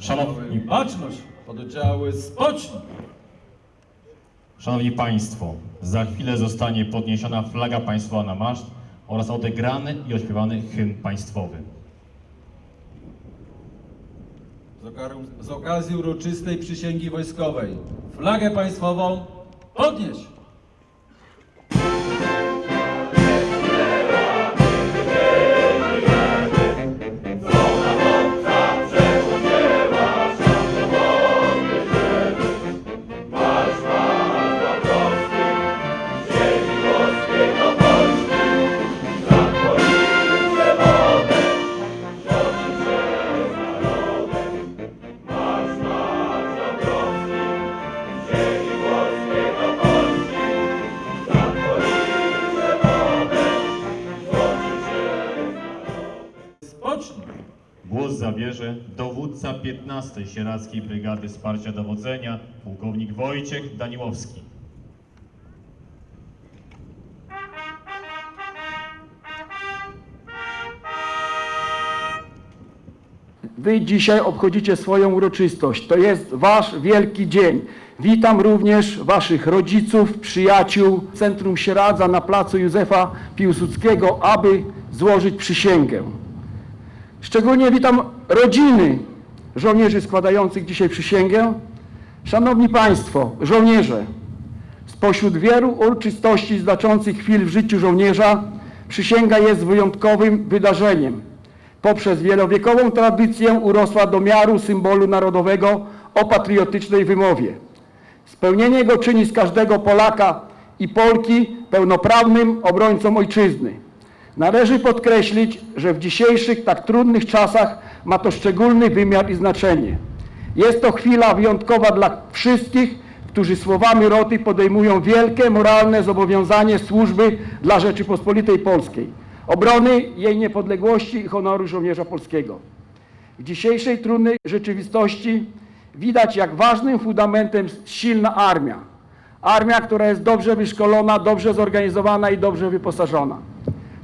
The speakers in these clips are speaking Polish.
Szanowni, Baczność! Pododdziały spocznij! Szanowni Państwo, za chwilę zostanie podniesiona flaga państwowa na maszt oraz odegrany i ośpiewany hymn państwowy. Z okazji uroczystej przysięgi wojskowej flagę państwową podnieś! Dowódca 15 Sieradzkiej Brygady Wsparcia Dowodzenia, pułkownik Wojciech Daniłowski. Wy dzisiaj obchodzicie swoją uroczystość. To jest Wasz wielki dzień. Witam również Waszych rodziców, przyjaciół Centrum Sieradza na placu Józefa Piłsudskiego, aby złożyć przysięgę. Szczególnie witam rodziny żołnierzy składających dzisiaj przysięgę. Szanowni Państwo, żołnierze, Spośród wielu uroczystości znaczących chwil w życiu żołnierza, przysięga jest wyjątkowym wydarzeniem. Poprzez wielowiekową tradycję urosła do miaru symbolu narodowego o patriotycznej wymowie. Spełnienie go czyni z każdego Polaka i Polki pełnoprawnym obrońcą ojczyzny. Należy podkreślić, że w dzisiejszych tak trudnych czasach ma to szczególny wymiar i znaczenie. Jest to chwila wyjątkowa dla wszystkich, którzy słowami roty podejmują wielkie moralne zobowiązanie służby dla Rzeczypospolitej Polskiej, obrony jej niepodległości i honoru żołnierza polskiego. W dzisiejszej trudnej rzeczywistości widać, jak ważnym fundamentem jest silna armia. Armia, która jest dobrze wyszkolona, dobrze zorganizowana i dobrze wyposażona.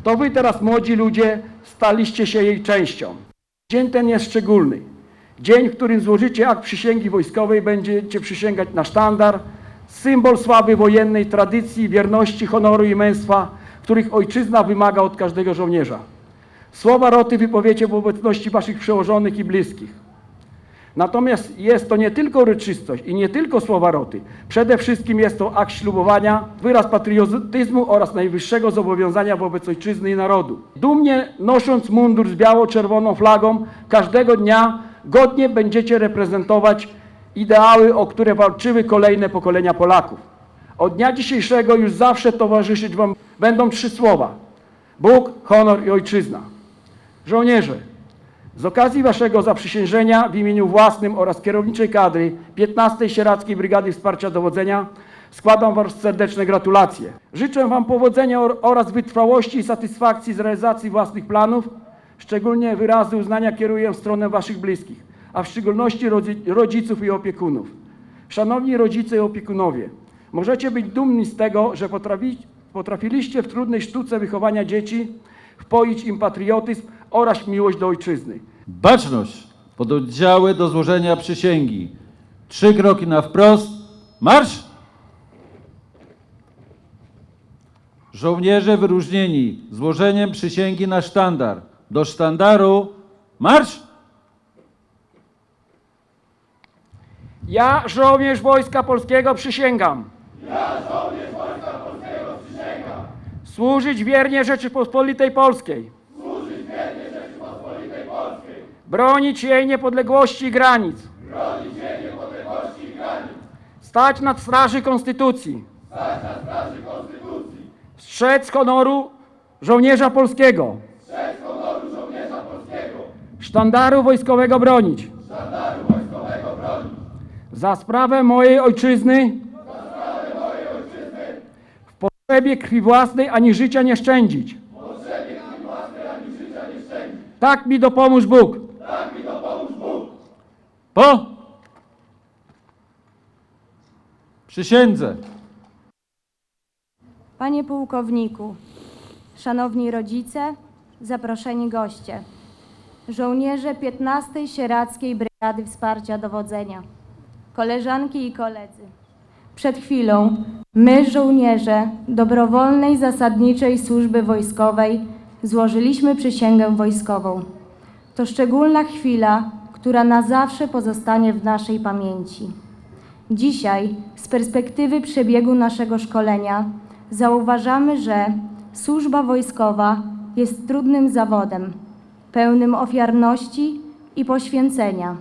To wy teraz, młodzi ludzie, staliście się jej częścią. Dzień ten jest szczególny. Dzień, w którym złożycie akt przysięgi wojskowej, będziecie przysięgać na sztandar, symbol sławy wojennej, tradycji, wierności, honoru i męstwa, których ojczyzna wymaga od każdego żołnierza. Słowa roty wypowiecie w obecności waszych przełożonych i bliskich. Natomiast jest to nie tylko uroczystość i nie tylko słowa roty. Przede wszystkim jest to akt ślubowania, wyraz patriotyzmu oraz najwyższego zobowiązania wobec ojczyzny i narodu. Dumnie nosząc mundur z biało-czerwoną flagą, każdego dnia godnie będziecie reprezentować ideały, o które walczyły kolejne pokolenia Polaków. Od dnia dzisiejszego już zawsze towarzyszyć wam będą trzy słowa. Bóg, honor i ojczyzna. Żołnierze, z okazji Waszego zaprzysiężenia w imieniu własnym oraz kierowniczej kadry 15 Sieradzkiej Brygady Wsparcia Dowodzenia składam Wam serdeczne gratulacje. Życzę Wam powodzenia or- oraz wytrwałości i satysfakcji z realizacji własnych planów. Szczególnie wyrazy uznania kieruję w stronę Waszych bliskich, a w szczególności rodzi- rodziców i opiekunów. Szanowni rodzice i opiekunowie, możecie być dumni z tego, że potrafi, potrafiliście w trudnej sztuce wychowania dzieci wpoić im patriotyzm oraz miłość do ojczyzny. Baczność! Pododdziały do złożenia przysięgi. Trzy kroki na wprost. Marsz! Żołnierze wyróżnieni złożeniem przysięgi na sztandar. Do sztandaru. Marsz! Ja, żołnierz Wojska Polskiego, przysięgam. Służyć wiernie Rzeczypospolitej Polskiej. Bronić jej niepodległości i granic. Stać nad straży Konstytucji. Strzec honoru żołnierza polskiego. Sztandaru wojskowego bronić. Za sprawę mojej ojczyzny. W potrzebie krwi własnej ani życia nie szczędzić. Tak mi dopomóż Bóg. Po! Przysiędze! Panie pułkowniku, szanowni rodzice, zaproszeni goście. żołnierze 15 Sieradzkiej Brygady Wsparcia Dowodzenia, koleżanki i koledzy. Przed chwilą my, żołnierze dobrowolnej zasadniczej służby wojskowej, złożyliśmy przysięgę wojskową. To szczególna chwila, która na zawsze pozostanie w naszej pamięci. Dzisiaj, z perspektywy przebiegu naszego szkolenia, zauważamy, że służba wojskowa jest trudnym zawodem, pełnym ofiarności i poświęcenia,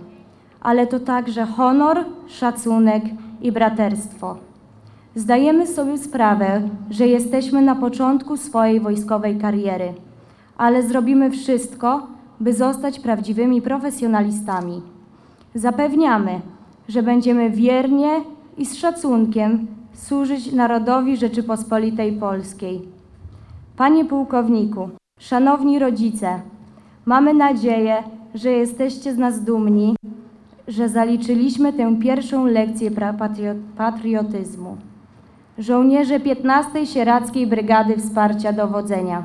ale to także honor, szacunek i braterstwo. Zdajemy sobie sprawę, że jesteśmy na początku swojej wojskowej kariery, ale zrobimy wszystko, by zostać prawdziwymi profesjonalistami. Zapewniamy, że będziemy wiernie i z szacunkiem służyć narodowi Rzeczypospolitej Polskiej. Panie pułkowniku, szanowni rodzice, mamy nadzieję, że jesteście z nas dumni, że zaliczyliśmy tę pierwszą lekcję patriotyzmu. Żołnierze 15 Sieradzkiej Brygady Wsparcia Dowodzenia,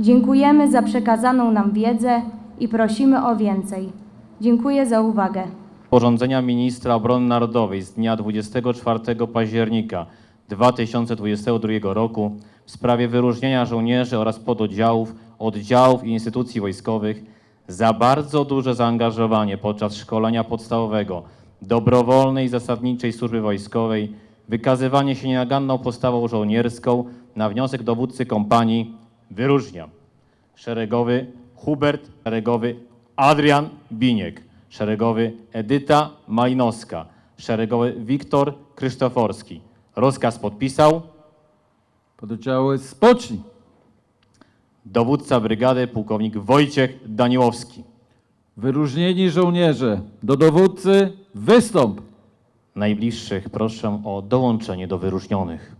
dziękujemy za przekazaną nam wiedzę i prosimy o więcej. Dziękuję za uwagę. Porządzenia Ministra Obrony Narodowej z dnia 24 października 2022 roku w sprawie wyróżnienia żołnierzy oraz pododdziałów, oddziałów i instytucji wojskowych za bardzo duże zaangażowanie podczas szkolenia podstawowego dobrowolnej zasadniczej służby wojskowej, wykazywanie się nienaganną postawą żołnierską na wniosek dowódcy kompanii wyróżniam szeregowy Hubert, szeregowy Adrian Biniek, szeregowy Edyta Malinowska, szeregowy Wiktor Krzysztoforski. Rozkaz podpisał Pododdziały spocznij. dowódca brygady pułkownik Wojciech Daniłowski. Wyróżnieni żołnierze, do dowódcy wystąp. Najbliższych proszę o dołączenie do wyróżnionych.